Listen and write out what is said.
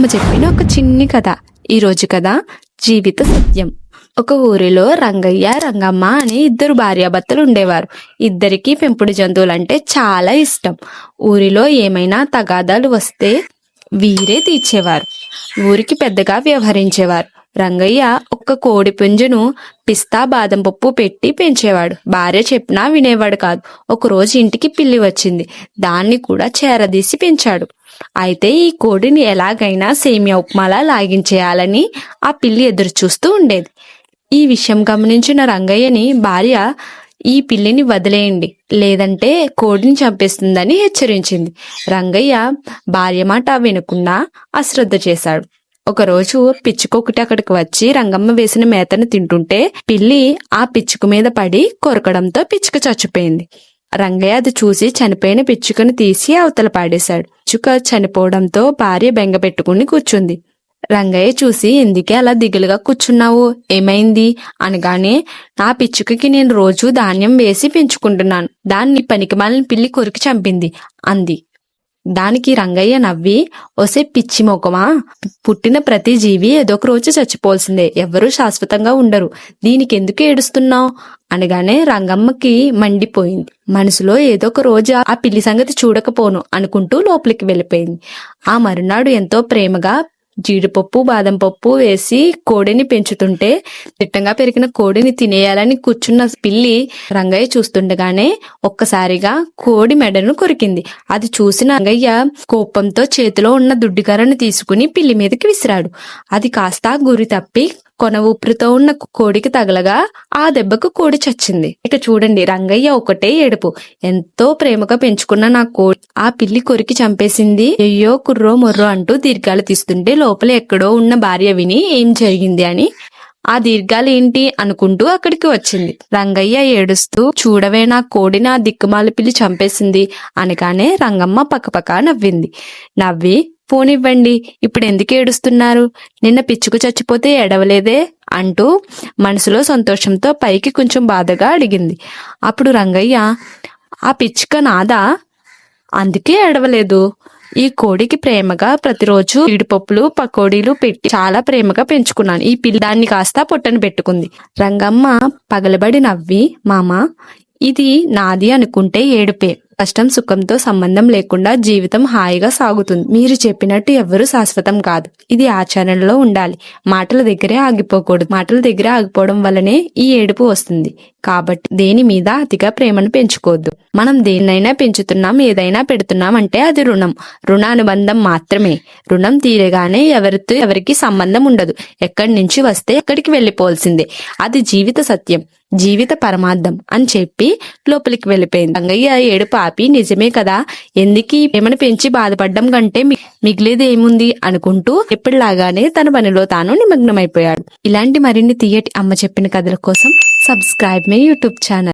అమ్మ చెప్పిన ఒక చిన్ని కథ. ఈ రోజు కథ జీవిత సత్యం. ఒక ఊరిలో రంగయ్య రంగమ్మ అని ఇద్దరు భార్యాభర్తలు ఉండేవారు. ఇద్దరికి పెంపుడు జంతువులంటే చాలా ఇష్టం. ఊరిలో ఏమైనా తగాదాలు వస్తే వీరే తీర్చేవారు. ఊరికి పెద్దగా వ్యవహరించేవారు. రంగయ్య ఒక్క కోడి పుంజును పిస్తా బాదం పప్పు పెట్టి పెంచేవాడు. భార్య చెప్పినా వినేవాడు కాదు. ఒకరోజు ఇంటికి పిల్లి వచ్చింది. దాన్ని కూడా చేరదీసి పెంచాడు. అయితే ఈ కోడిని ఎలాగైనా సేమియా ఉప్మాలా లాగించేయాలని ఆ పిల్లి ఎదురు చూస్తూ ఉండేది. ఈ విషయం గమనించిన రంగయ్యని భార్య ఈ పిల్లిని వదిలేయండి. లేదంటే కోడిని చంపేస్తుందని హెచ్చరించింది. రంగయ్య భార్య మాట వినకుండా అశ్రద్ధ చేశాడు. ఒకరోజు పిచ్చుకొకటి అక్కడికి వచ్చి రంగమ్మ వేసిన మేతను తింటుంటే పిల్లి ఆ పిచ్చుక మీద పడి కొరకడంతో పిచ్చుక చచ్చిపోయింది. రంగయ్య అది చూసి చనిపోయిన పిచ్చుకను తీసి అవతల పాడేశాడు. పిచ్చుక చనిపోవడంతో భార్య బెంగ పెట్టుకుని కూర్చుంది. రంగయ్య చూసి ఎందుకే అలా దిగులుగా కూర్చున్నావు? ఏమైంది? అనగానే నా పిచ్చుకకి నేను రోజు ధాన్యం వేసి పెంచుకుంటున్నాను. దాన్ని పనికిమాలిన పిల్లి కొరికి చంపింది అంది. దానికి రంగయ్య నవ్వి ఒసే పిచ్చి మొకమా? పుట్టిన ప్రతి జీవి ఏదో ఒక రోజు చచ్చిపోవాల్సిందే. ఎవ్వరూ శాశ్వతంగా ఉండరు. దీనికి ఎందుకు ఏడుస్తున్నావు? అనగానే రంగమ్మకి మండిపోయింది. మనసులో ఏదో ఒక రోజు ఆ పిల్లి సంగతి చూడకపోను అనుకుంటూ లోపలికి వెళ్ళిపోయింది. ఆ మరునాడు ఎంతో ప్రేమగా జీడిపప్పు బాదం పప్పు వేసి కోడిని పెంచుతుంటే దిట్టంగా పెరిగిన కోడిని తినేయాలని కూర్చున్న పిల్లి రంగయ్య చూస్తుండగానే ఒక్కసారిగా కోడి మెడను కొరికింది. అది చూసిన రంగయ్య కోపంతో చేతిలో ఉన్న దుడ్డికర్రను తీసుకుని పిల్లి మీదకి విసిరాడు. అది కాస్త గురి తప్పి కొన ఊపిరితో ఉన్న కోడికి తగలగా ఆ దెబ్బకు కోడి చచ్చింది. ఇక చూడండి రంగయ్య ఒకటే ఏడుపు. ఎంతో ప్రేమగా పెంచుకున్న నా కోడి ఆ పిల్లి కొరికి చంపేసింది. అయ్యో కుర్రో మొర్రో అంటూ దీర్ఘాలు తీస్తుంటే లోపల ఎక్కడో ఉన్న భార్య విని ఏం జరిగింది అని. ఆ దీర్ఘాలు ఏంటి అనుకుంటూ అక్కడికి వచ్చింది. రంగయ్య ఏడుస్తూ చూడవే నా కోడిని ఆ దిక్కుమాల పిల్లి చంపేసింది అనగానే రంగమ్మ పక్కపక్క నవ్వింది. నవ్వి పోనివ్వండి ఇప్పుడు ఎందుకు ఏడుస్తున్నారు? నిన్న పిచ్చుకు చచ్చిపోతే ఏడవలేదే? అంటూ మనసులో సంతోషంతో పైకి కొంచెం బాధగా అడిగింది. అప్పుడు రంగయ్య ఆ పిచ్చుక నాదా? అందుకే ఏడవలేదు. ఈ కోడికి ప్రేమగా ప్రతిరోజు జీడిపప్పులు పకోడీలు పెట్టి చాలా ప్రేమగా పెంచుకున్నాను. ఈ పిల్ల దాన్ని కాస్త పొట్టను పెట్టుకుంది. రంగమ్మ పగలబడి నవ్వి మామ ఇది నాది అనుకుంటే ఏడుపే. కష్టం సుఖంతో సంబంధం లేకుండా జీవితం హాయిగా సాగుతుంది. మీరు చెప్పినట్టు ఎవరు శాశ్వతం కాదు. ఇది ఆచరణలో ఉండాలి. మాటల దగ్గరే ఆగిపోకూడదు. మాటల దగ్గరే ఆగిపోవడం వల్లనే ఈ ఏడుపు వస్తుంది. కాబట్టి దేని మీద అతిగా ప్రేమను పెంచుకోవద్దు మనం దేన్నైనా పెంచుతున్నాం ఏదైనా పెడుతున్నాం అంటే అది రుణం. రుణానుబంధం మాత్రమే. రుణం తీరగానే ఎవరితో ఎవరికి సంబంధం ఉండదు. ఎక్కడి నుంచి వస్తే ఎక్కడికి వెళ్ళిపోవాల్సిందే. అది జీవిత సత్యం. జీవిత పరమార్థం అని చెప్పి లోపలికి వెళ్ళిపోయింది. రంగయ్య ఏడు పాపి నిజమే కదా? ఎందుకు ప్రేమను పెంచి బాధపడడం కంటే మి- మిగిలేది ఏముంది? అనుకుంటూ ఎప్పటిలాగానే తన పనిలో తాను నిమగ్నమైపోయాడు. ఇలాంటి మరిన్ని తీయటి అమ్మ చెప్పిన కథల కోసం सब्सक्राइब मेरे यूट्यूब चैनल